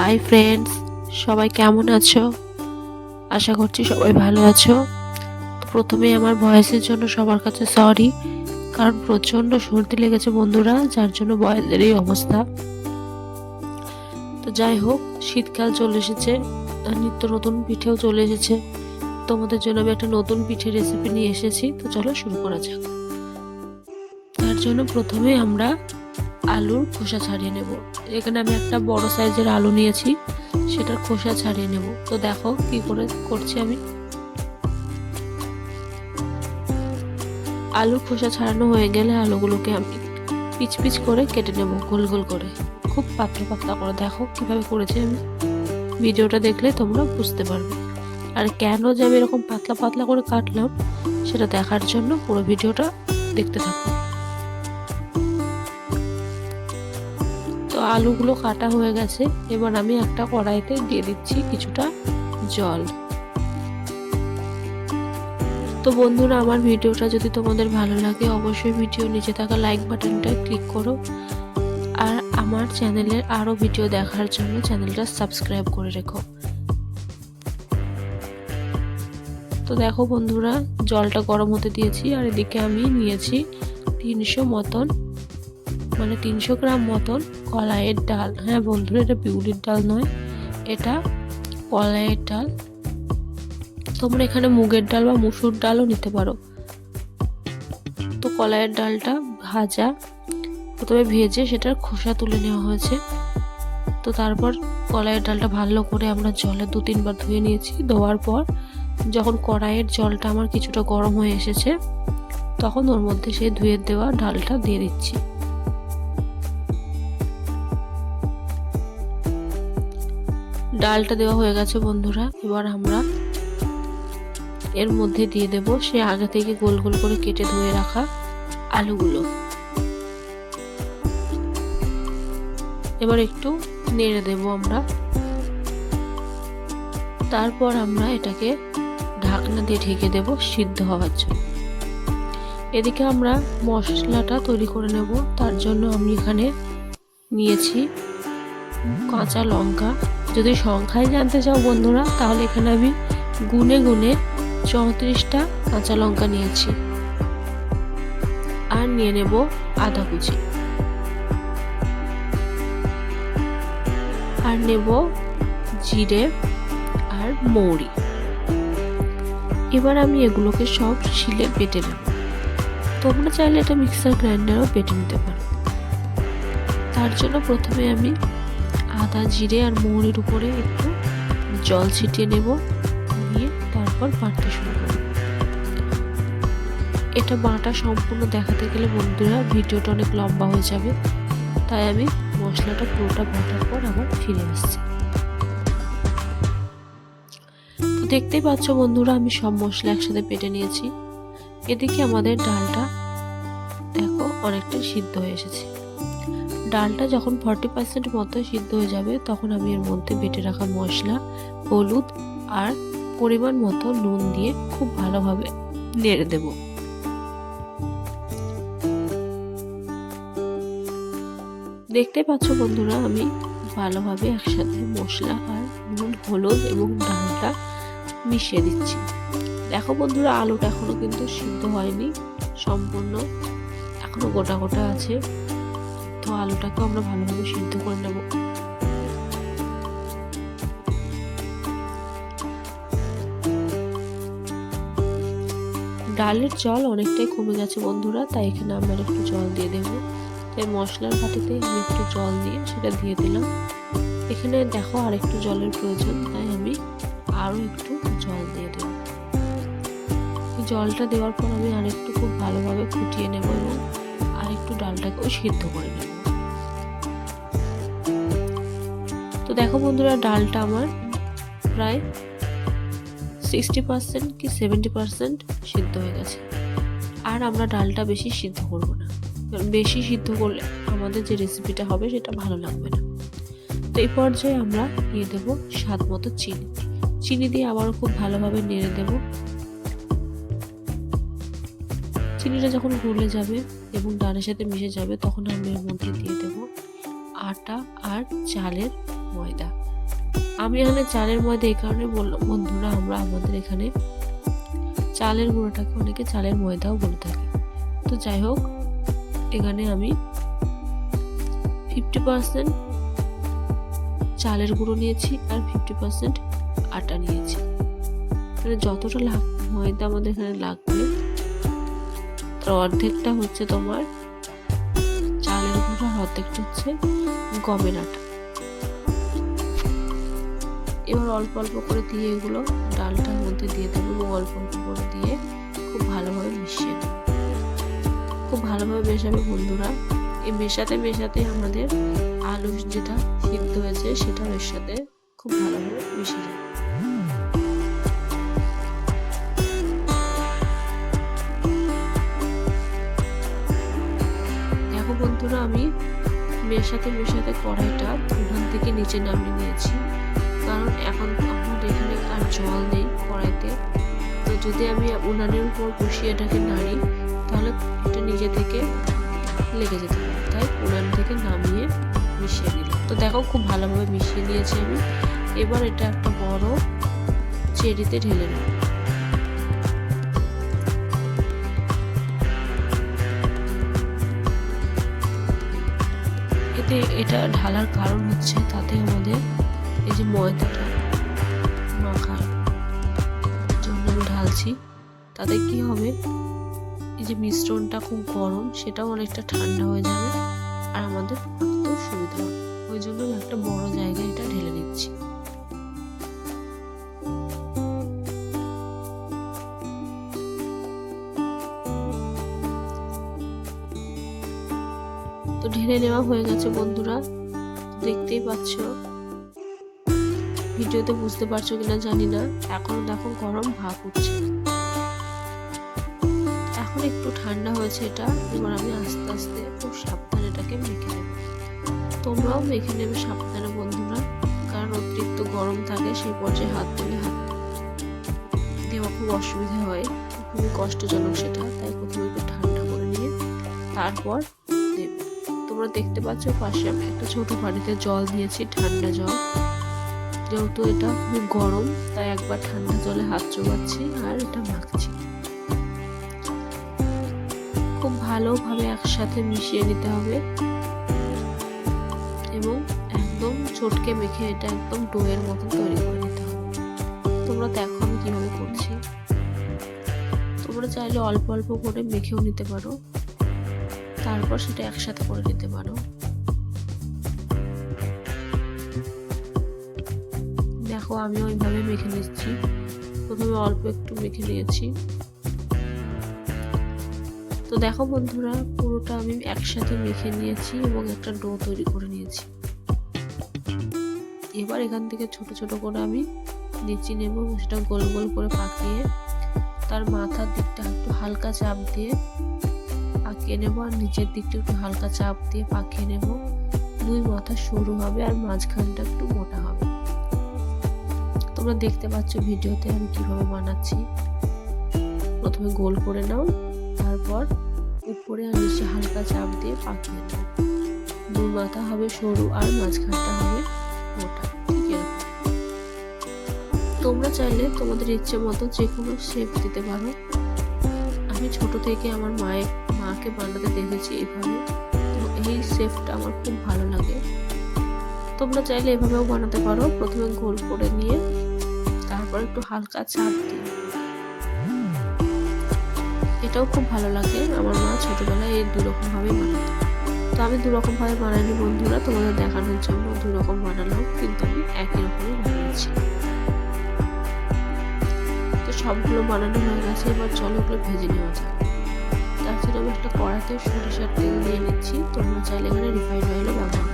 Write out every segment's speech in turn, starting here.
Hi friends সবাই কেমন আছো? আশা করছি সবাই ভালো আছো। প্রথমে আমার ভয়েসের জন্য সবার কাছে সরি কারণ প্রচণ্ড সর্দি লেগেছে বন্ধুরা, যার জন্য ভয়েসের এই অবস্থা। তো যাই হোক, শীতকাল চলে এসেছে নিত্য নতুন পিঠেও চলে এসেছে। তোমাদের জন্য আমি একটা নতুন পিঠে রেসিপি নিয়ে এসেছি, তো চলো শুরু করা যাক। তার জন্য প্রথমে আমরা আলুর খোসা ছাড়িয়ে নেব। এখানে আমি একটা বড় সাইজের আলু নিয়েছি, সেটার খোসা ছাড়িয়ে নেব। তো দেখো কি করে করছি আমি। আলুর খোসা ছাড়ানো হয়ে গেলে আলুগুলোকে আমি পিচ পিচ করে কেটে নেব, গোল গোল করে। খুব পাতলা পাতলা করে। দেখো কীভাবে করেছি আমি। ভিডিওটা দেখলে তোমরা বুঝতে পারবে। আর কেন যে আমি এরকম পাতলা পাতলা করে কাটলাম, সেটা দেখার জন্য পুরো ভিডিওটা দেখতে থাকো। আলুগুলো কাটা হয়ে গেছে, এবার আমি একটা কড়াইতে দিয়ে দিচ্ছি কিছুটা জল। তো বন্ধুরা, আমার ভিডিওটা যদি তোমাদের ভালো লাগে, অবশ্যই ভিডিও নিচে থাকা লাইক বাটনটা ক্লিক করো। আর আমার চ্যানেলের আরও ভিডিও দেখার জন্য চ্যানেলটা সাবস্ক্রাইব করে রেখো। তো দেখো বন্ধুরা, জলটা গরম হতে দিয়েছি, আর এদিকে আমি নিয়েছি তিনশো মতন মানে তিনশো গ্রাম মতন কলাইয়ের ডাল। হ্যাঁ বন্ধুরা, এটা বিউলির ডাল নয়, এটা কলাইয়ের ডাল। তোমরা এখানে মুগের ডাল বা মুসুর ডালও নিতে পারো। তো কলাইয়ের ডালটা ভাজা, প্রথমে ভেজে সেটার খোসা তুলে নেওয়া হয়েছে। তো তারপর কলাইয়ের ডালটা ভালো করে আমরা জলে দু তিনবার ধুয়ে নিয়েছি। ধোয়ার পর যখন কড়াইয়ের জলটা আমার কিছুটা গরম হয়ে এসেছে, তখন ওর মধ্যে সেই ধুয়ে দেওয়া ডালটা দিয়ে দিচ্ছি। ডালটা দেওয়া হয়ে গেছে বন্ধুরা। এবার আমরা এর মধ্যে দিয়ে দেব, সে আগে থেকে গোল গোল করে কেটে ধুয়ে রাখা আলুগুলো। এবার একটু নেড়ে দেব আমরা। তারপর আমরা এটাকে ঢাকনা দিয়ে ঢেকে দেব সিদ্ধ হওয়ার জন্য। এদিকে আমরা মশলাটা তৈরি করে নেব। তার জন্য আমি এখানে নিয়েছি কাঁচা লঙ্কা। যদি সংখ্যায় জানতে চাও বন্ধুরা, তাহলে এখানে আমি গুনে গুনে চৌত্রিশটা কাঁচা লঙ্কা নিয়েছি। আর নিয়ে নেব আদা কুচি। আর নেব জিরে আর মৌরি। এবার আমি এগুলোকে সব শিলে বেটে নেব। তোমরা চাইলে এটা মিক্সার গ্রাইন্ডারও বেটে নিতে পারো। তার জন্য প্রথমে আমি আদা, জিরে আর মৌরির উপরে একটু জল ছিটিয়ে নেব। নিয়ে তারপর বাটতে শুরু করব। এটা বাটা সম্পূর্ণ দেখাতে গেলে বন্ধুরা ভিডিওটা অনেক লম্বা হয়ে যাবে। তাই আমি মশলাটা পুরোটা বাটার পর আবার ফিরে আসছি। তো দেখতেই পাচ্ছ বন্ধুরা, আমি সব মশলা একসাথে পেটে নিয়েছি। এদিকে আমাদের ডালটা দেখো অনেকটা সিদ্ধ হয়ে এসেছে। ডালটা যখন ফর্টি পার্সেন্ট মতো সিদ্ধ হয়ে যাবে, তখন আমি এর মধ্যে বেটে রাখা মশলা, হলুদ আর পরিমাণ মতো নুন দিয়ে খুব ভালোভাবে নেড়ে দেব। দেখতে পাচ্ছ বন্ধুরা, আমি ভালোভাবে একসাথে মশলা আর নুন, হলুদ এবং ডালটা মিশিয়ে দিচ্ছি। দেখো বন্ধুরা, আলুটা এখনও কিন্তু সিদ্ধ হয়নি, সম্পূর্ণ এখনও গোটা গোটা আছে। তো আলুটাকে আমরা ভালোভাবে সিদ্ধ করে নেব। ডালের জল অনেকটাই কমে গেছে বন্ধুরা, তাই এখানে আমরা একটু জল দিয়ে দেব। তাই মশলার বাটিতে আমি একটু জল দিয়ে সেটা দিয়ে দিলাম। এখানে দেখো আর একটু জলের প্রয়োজন, তাই আমি আরও একটু জল দিয়ে দেব জলটা দেওয়ার পর আমি আরেকটু খুব ভালোভাবে ফুটিয়ে নেব এবং আরেকটু ডালটাকেও সিদ্ধ করে নেব। তো দেখো বন্ধুরা, ডালটা আমার প্রায় সিক্সটি পার্সেন্ট কি সেভেন্টি পার্সেন্ট সিদ্ধ হয়ে গেছে। আর আমরা ডালটা বেশি সিদ্ধ করব না। বেশি সিদ্ধ করলে আমাদের যে রেসিপিটা হবে সেটা ভালো লাগবে না। তো এই পর্যায়ে আমরা দিয়ে দেবো স্বাদ মতো চিনি। চিনি দিয়ে আবারও খুব ভালোভাবে নেড়ে দেব। চিনিটা যখন গলে যাবে এবং ডালের সাথে মিশে যাবে, তখন আমি এর মধ্যে দিয়ে দেব আটা আর চালের ময়দা। আমি এখানে চালের ময়দা এই কারণে বললাম বন্ধুরা, আমরা আমাদের এখানে চালের গুঁড়োটাকে অনেকে চালের ময়দাও বলে থাকি। তো যাই হোক, এখানে আমি ফিফটি পার্সেন্ট চালের গুঁড়ো নিয়েছি আর ফিফটি পার্সেন্ট আটা নিয়েছি। মানে যতটা লাগ, ময়দা আমাদের এখানে লাগবে তার অর্ধেকটা হচ্ছে তোমার চালের গুঁড়ো আর অর্ধেকটা হচ্ছে গমের আটা। এবার অল্প অল্প করে দিয়ে এগুলো ডালটার মধ্যে দিয়ে দেবো এবং অল্প অল্প করে দিয়ে খুব ভালোভাবে মিশিয়ে দেবো। খুব ভালোভাবে মেশাবে বন্ধুরা। এই মেশাতে মেশাতে আমাদের আলু যেটা সিদ্ধ হয়েছে সেটা এর সাথে খুব ভালোভাবে মিশে যাবে বন্ধুরা, আমি মেশাতে মেশাতে কড়াইটা উঠান থেকে নিচে নামিয়ে নিয়েছি। কারণ এখন আমার এখানে আর জল নেই কড়াইতে। তো যদি আমি উনানের উপর বসিয়ে এটাকে নাড়ি, তাহলে এটা নিজে থেকে লেগে যেতে পারে। তাই উনান থেকে নামিয়ে মিশিয়ে দিলাম তো দেখো, খুব ভালোভাবে মিশিয়ে নিয়েছি আমি। এবার এটা একটা বড় চেরিতে ঢেলে নেব। এতে এটা ঢালার কারণ হচ্ছে তাতে আমাদের এই যে ময়দাটা মাখার জন্য আমি ঢালছি, তাতে কি হবে? এই যে মিশ্রণটা খুব গরম, সেটাও অনেকটা ঠান্ডা হয়ে যাবে আর আমাদের সুবিধা হবে। ওই জন্য একটা বড় জায়গায় এটা ঢেলে নিচ্ছি ঢেলে নেওয়া হয়ে গেছে, বন্ধুরা। দেখতেই পাচ্ছ? ভিডিওতে বুঝতে পারছ কিনা জানি না। এখন দেখো গরম ভাব উঠছে। এখন একটু ঠান্ডা হয়েছে এটা। এবার আমি আস্তে আস্তে খুব সাবধানে এটাকে মেখে নেব। তোমরাও মেখে নেবে সাবধানে, বন্ধুরা। কারণ অতিরিক্ত গরম থাকে, সেই পর্যায়ে হাত তুলে হাত দেওয়া খুব অসুবিধা হয়। খুবই কষ্টজনক সেটা। তাই প্রথমে একটু ঠান্ডা করে নিয়ে তারপর দেবে। তোমরা দেখতে পাচ্ছ পাশে আমি একটা ছোট বাড়িতে জল দিয়েছি, ঠান্ডা জল। যেহেতু এটা খুব গরম, তাই একবার ঠান্ডা জলে হাত চোবাচ্ছি আর এটা মাখছি। খুব ভালোভাবে একসাথে মিশিয়ে নিতে হবে এবং একদম চটকে মেখে এটা একদম ডোয়ের মতন তৈরি করে নিতে হবে। তোমরা দেখো আমি কীভাবে করছি। তোমরা চাইলে অল্প অল্প করে মেখেও নিতে পারো। তারপর সেটা একসাথে করে নিতে পারো। দেখো, আমি ওইভাবে মেখে নিচ্ছি। প্রথমে অল্প একটু মেখে নিয়েছি। তো দেখো বন্ধুরা, পুরোটা আমি একসাথে মেখে নিয়েছি এবং একটা ডো তৈরি করে নিয়েছি। এবার এখান থেকে ছোট ছোট করে আমি নিচে নেব সেটা গোল গোল করে পাকিয়ে তার মাথার দিকটা একটু হালকা চাপ দিয়ে পাকিয়ে নেব আর নিচের দিকটা একটু হালকা চাপ দিয়ে পাকিয়ে নেব। দুই মাথা সরু হবে আর মাঝখানটা একটু মোটা হবে। তোমরা দেখতে পাচ্ছ ভিডিওতে আমি কীভাবে বানাচ্ছি। প্রথমে গোল করে নাও, তারপর উপরে আর নিচে হালকা চাপ দিয়ে পাকিয়ে নাও। দুই মাথা হবে সরু আর মাঝখানটা হবে মোটা তোমরা চাইলে তোমাদের ইচ্ছে মতো যে কোনো শেপ দিতে পারো। আমি ছোট থেকে আমার মায়ের, মাকে বানাতে দেখেছি এভাবে। তো এই শেফটা আমার খুব ভালো লাগে। তোমরা চাইলে এভাবেও বানাতে পারো। প্রথমে গোল করে নিয়ে তারপর একটু হালকা চাপ দিয়ে। এটাও খুব ভালো লাগে। আমার মা ছোটবেলায় এই দুরকম ভাবে বানাতো। তো আমি দুরকম ভাবে বানাইনি বন্ধুরা, তোমাদের দেখানোর জন্য দুরকম বানালাম, কিন্তু আমি একই রকমই সবগুলো বানানো হয়ে গেছে, এবার চলো ওগুলো ভেজে নেওয়া যাক। তাছাড়া আমি একটা কড়াতে সরিষার তেল দিয়ে নিচ্ছি, তোমরা চাইলে এখানে রিফাইন্ড অয়েলও ব্যবহার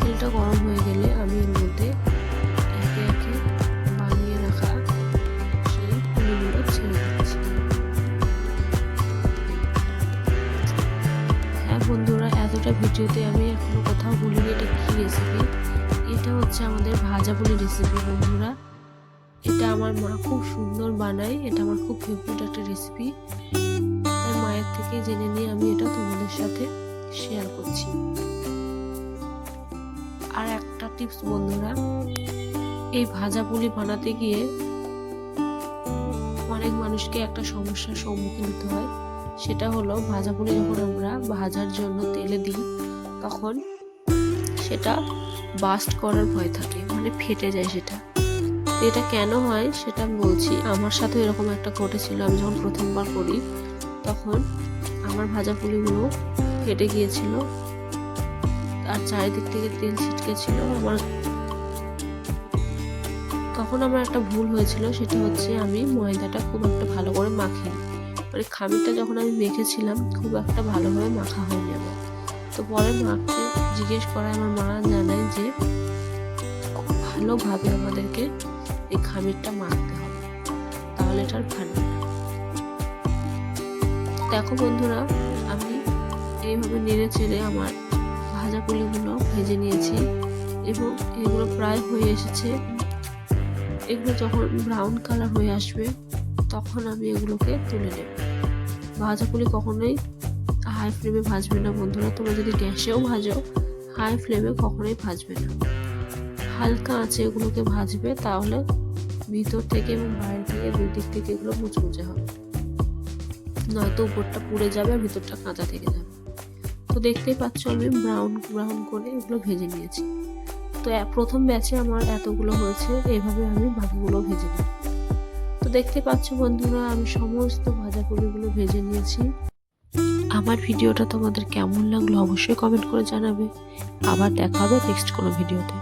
তেলটা গরম এটা তোমাদের সাথে শেয়ার করছি। আর একটা টিপস বন্ধুরা, এই ভাজা পুলি বানাতে গিয়ে অনেক মানুষকে একটা সমস্যার সম্মুখীন হতে হয়। সেটা হলো ভাজা পুলি যখন আমরা ভাজার জন্য তেলে দিই, তখন সেটা বাস্ট করার ভয় থাকে মানে ফেটে যায় সেটা। এটা কেন হয় সেটা বলছি। আমার সাথে এরকম একটা ঘটেছিল, আমি যখন প্রথমবার করি, তখন আমার ভাজা পুলিগুলো ফেটে গিয়েছিল। আর চারিদিক থেকে তেল ছিটকে ছিল। আমার তখন আমার একটা ভুল হয়েছিল, সেটা হচ্ছে আমি ময়দাটা খুব একটা ভালো করে মাখিনি। মানে খামিরটা যখন আমি মেখেছিলাম, খুব একটা ভালোভাবে মাখা হয়নি আমার। তো পরে মাকে জিজ্ঞেস করায় আমার মা, জানায় যে খুব ভালোভাবে আমাদেরকে এই খামিরটা মাখতে হবে। তাহলে এটার না দেখো বন্ধুরা, আমি এইভাবে নেড়ে চেড়ে আমার ভাজা পুলিগুলো ভেজে নিয়েছি এবং এগুলো প্রায় হয়ে এসেছে। এগুলো যখন ব্রাউন কালার হয়ে আসবে, তখন আমি এগুলোকে তুলে নেব। ভাজা পুলি কখনোই হাই ফ্লেমে ভাজবে না বন্ধুরা, তোমরা যদি গ্যাসেও ভাজো হাই ফ্লেমে কখনোই ভাজবে না। হালকা আঁচে এগুলোকে ভাজবে, তাহলে ভিতর থেকে এবং বাইরে থেকে দুই দিক থেকে এগুলো মুচমুচে হবে। নয়তো উপরটা পুড়ে যাবে আর ভিতরটা কাঁচা থেকে যাবে। তো দেখতেই পাচ্ছ আমি ব্রাউন ব্রাউন করে এগুলো ভেজে নিয়েছি। তো প্রথম ব্যাচে আমার এতগুলো হয়েছে, এভাবে আমি বাকিগুলো ভেজে নিই। তো দেখতে পাচ্ছ বন্ধুরা, আমি সমস্ত ভাজা পুলিগুলো ভেজে নিয়েছি। আমার ভিডিওটা তোমাদের কেমন লাগল অবশ্যই কমেন্ট করে জানাবে। আবার দেখা হবে নেক্সট কোনো ভিডিওতে